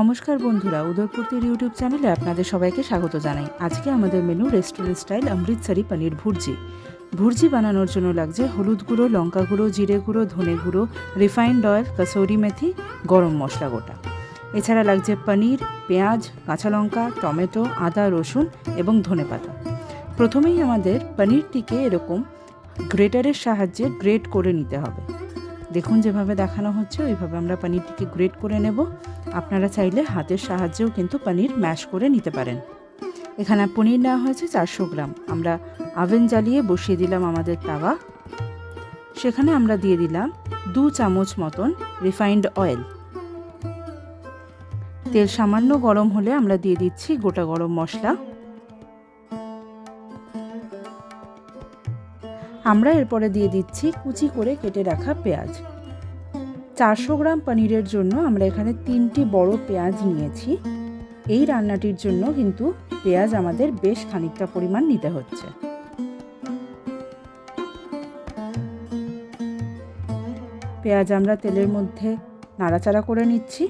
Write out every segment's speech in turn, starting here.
নমস্কার বন্ধুরা, উদয়পূর্তির ইউটিউব চ্যানেলে আপনাদের সবাইকে স্বাগত জানাই। আজকে আমাদের menu restaurant style Amritsari paneer bhurji. Bhurji বানানোর জন্য লাগছে হলুদ গুঁড়ো, লঙ্কা গুঁড়ো, জিরে গুঁড়ো, ধনে গুঁড়ো রিফাইন্ড অয়েল কসৌরি মেথি, গরম মশলা গোটা। এছাড়া লাগছে পনির, পেঁয়াজ, কাঁচা লঙ্কা, টমেটো, আদা, রসুন এবং ধনেপাতা প্রথমেই আমাদের পনিরটিকে এরকম গ্রেটারের সাহায্যে গ্রেট করে নিতে হবে। দেখুন যেভাবে দেখানো হচ্ছে, ওইভাবে আমরা পনিরটিকে গ্রেট করে নেব। আপনারা চাইলে হাতের সাহায্যেও কিন্তু পনির ম্যাশ করে নিতে পারেন। এখানে পনির নেওয়া হয়েছে চারশো গ্রাম। আমরা আভেন জ্বালিয়ে বসিয়ে দিলাম আমাদের তাওয়া। সেখানে আমরা দিয়ে দিলাম দু চামচ মতন রিফাইন্ড অয়েল তেল সামান্য গরম হলে আমরা দিয়ে দিচ্ছি গোটা গরম মশলা। আমরা এরপরে দিয়ে দিচ্ছি কুচি করে কেটে রাখা পেঁয়াজ। চারশো গ্রাম পনিরের জন্য আমরা এখানে তিনটি বড় পেঁয়াজ নিয়েছি। এই রান্নাটির জন্য কিন্তু পেঁয়াজ আমাদের বেশ খানিকটা পরিমাণ নিতে হচ্ছে। পেঁয়াজ আমরা তেলের মধ্যে নাড়াচাড়া করে নিচ্ছি।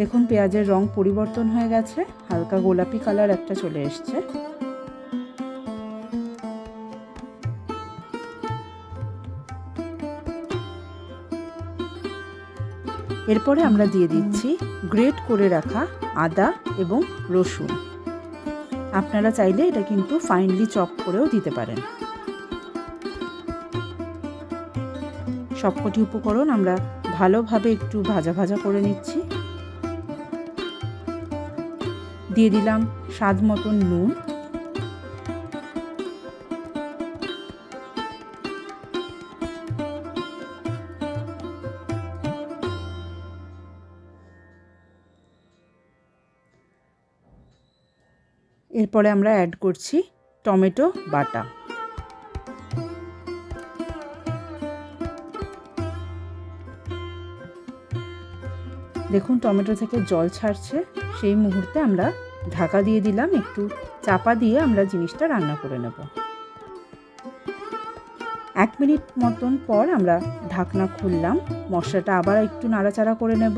দেখুন পেঁয়াজের রং পরিবর্তন হয়ে গেছে, হালকা গোলাপি কালার একটা চলে এসছে। এরপরে আমরা দিয়ে দিচ্ছি গ্রেট করে রাখা আদা এবং রসুন। আপনারা চাইলে এটা কিন্তু ফাইনলি চপ করেও দিতে পারেন। সবকটি উপকরণ আমরা ভালোভাবে একটু ভাজা ভাজা করে নিচ্ছি। দিয়ে দিলাম স্বাদ মতন নুন। এরপরে আমরা অ্যাড করছি টমেটো বাটা। দেখুন টমেটো থেকে জল ছাড়ছে, সেই মুহূর্তে আমরা ঢাকা দিয়ে দিলাম, একটু চাপা দিয়ে আমরা জিনিসটা রান্না করে নেব। এক মিনিট মতন পর আমরা ঢাকনা খুললাম, মশলাটা আবার একটু নাড়াচাড়া করে নেব।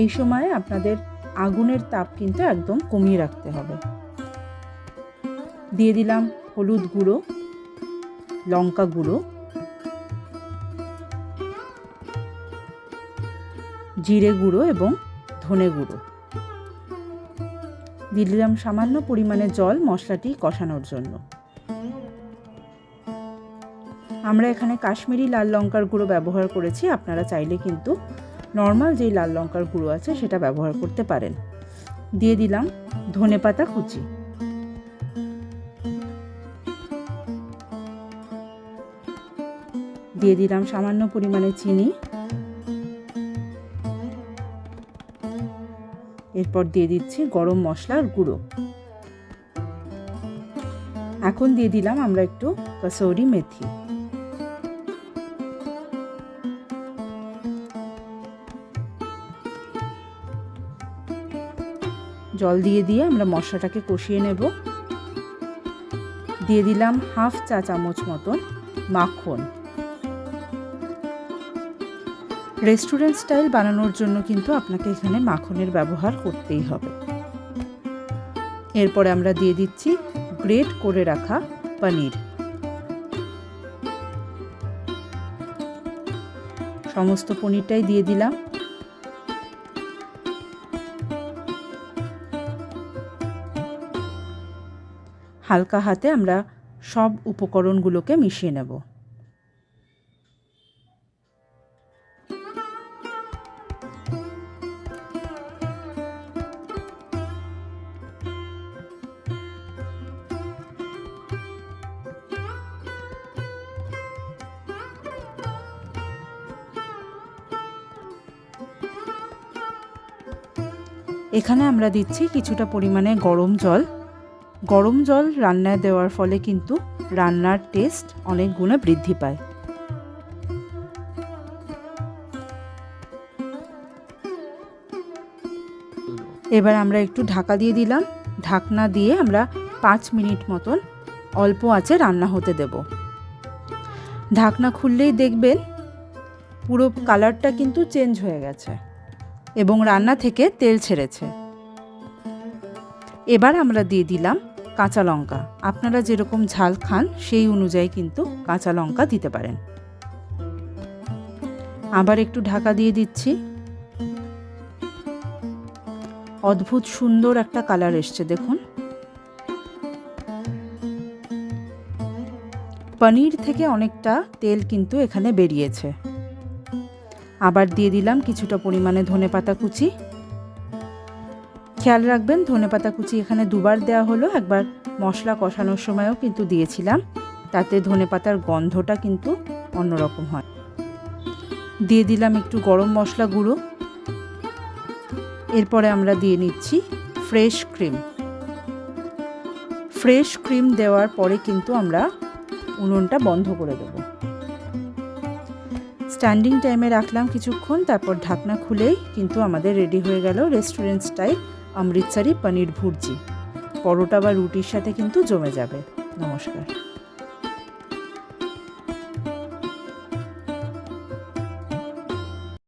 এই সময় আপনাদের আগুনের তাপ কিন্তু একদম কমিয়ে রাখতে হবে। দিয়ে দিলাম হলুদ গুঁড়ো, লঙ্কা গুঁড়ো, জিরে গুঁড়ো এবং ধনে গুঁড়ো। দিয়ে দিলাম সামান্য পরিমাণে জল মশলাটি কষানোর জন্য। আমরা এখানে কাশ্মীরি লাল লঙ্কার গুঁড়ো ব্যবহার করেছি, আপনারা চাইলে কিন্তু নর্মাল যেই লাল লঙ্কার গুঁড়ো আছে সেটা ব্যবহার করতে পারেন। দিয়ে দিলাম ধনে পাতা কুচি। দিয়ে দিলাম সামান্য পরিমাণে চিনি। এরপর দিয়ে দিচ্ছি গরম মশলার গুঁড়ো। এখন দিয়ে দিলাম আমরা একটু কসৌরি মেথি। জল দিয়ে দিয়ে আমরা মশলাটাকে কষিয়ে নেব। দিয়ে দিলাম হাফ চা চামচ মতন মাখন। রেস্টুরেন্ট স্টাইল বানানোর জন্য কিন্তু আপনাকে এখানে মাখনের ব্যবহার করতেই হবে। এরপরে আমরা দিয়ে দিচ্ছি গ্রেট করে রাখা পনির। সমস্ত পনিরটাই দিয়ে দিলাম। হালকা হাতে আমরা সব উপকরণগুলোকে মিশিয়ে নেব। এখানে আমরা দিচ্ছি কিছুটা পরিমাণে গরম জল। গরম জল রান্নায় দেওয়ার ফলে কিন্তু রান্নার টেস্ট অনেক গুণে বৃদ্ধি পায়। এবার আমরা একটু ঢাকা দিয়ে দিলাম। ঢাকনা দিয়ে আমরা পাঁচ মিনিট মতন অল্প আঁচে রান্না হতে দেব। ঢাকনা খুললেই দেখবেন পুরো কালারটা কিন্তু চেঞ্জ হয়ে গেছে এবং রান্না থেকে তেল ছেড়েছে। এবার আমরা দিয়ে দিলাম কাঁচা লঙ্কা। আপনারা যেরকম ঝাল খান, সেই অনুযায়ী কিন্তু কাঁচা লঙ্কা দিতে পারেন। আবার একটু ঢাকা দিয়ে দিচ্ছি। অদ্ভুত সুন্দর একটা কালার এসছে, দেখুন। পনির থেকে অনেকটা তেল কিন্তু এখানে বেরিয়েছে। আবার দিয়ে দিলাম কিছুটা পরিমাণে ধনেপাতা কুচি। খেয়াল রাখবেন ধনেপাতা কুচি এখানে দুবার দেওয়া হলো, একবার মশলা কষানোর সময়ও কিন্তু দিয়েছিলাম। তাতে ধনেপাতার গন্ধটা কিন্তু অন্যরকম হয়। দিয়ে দিলাম একটু গরম মশলা গুঁড়ো। এরপরে আমরা দিয়ে নিচ্ছি ফ্রেশ ক্রিম। ফ্রেশ ক্রিম দেওয়ার পরে কিন্তু আমরা উনুনটা বন্ধ করে দেব। স্ট্যান্ডিং টাইমে রাখলাম কিছুক্ষণ, তারপর ঢাকনা খুলেই কিন্তু আমাদের রেডি হয়ে গেল রেস্টুরেন্ট স্টাইল। অমৃতসরি পনির ভুর্জি। পরোটা বা রুটির সাথে কিন্তু জমে যাবে। নমস্কার।